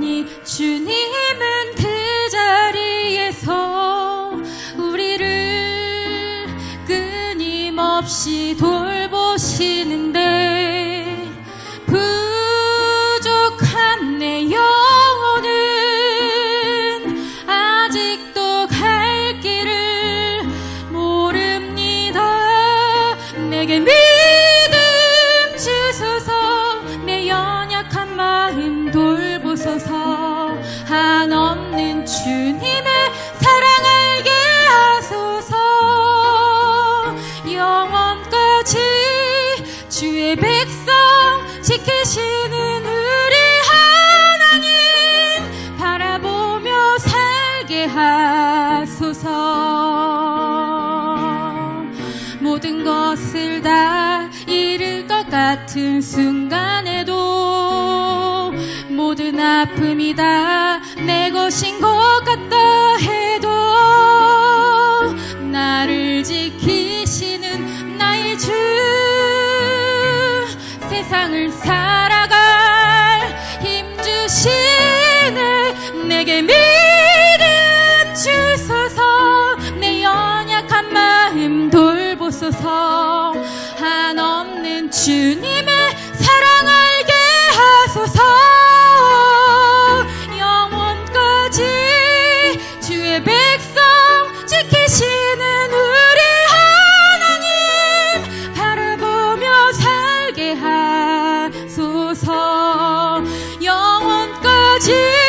여전히 주님은 그 자리에서 우리를 끊임없이 돌보시는데 주님의 사랑 알게 하소서. 영원까지 주의 백성 지키시는 우리 하나님 바라보며 살게 하소서. 모든 것을 다 잃을 것 같은 순간에도 모든 아픔이 다. 내 것인 것 같다 해도 나를 지키시는 나의 주 세상을 살아갈 힘 주시네. 내게 믿음 주소서. 내 연약한 마음 돌보소서. 한없는 주님의 백성 지키시는 우리 하나님 바라보며 살게 하소서. 영원까지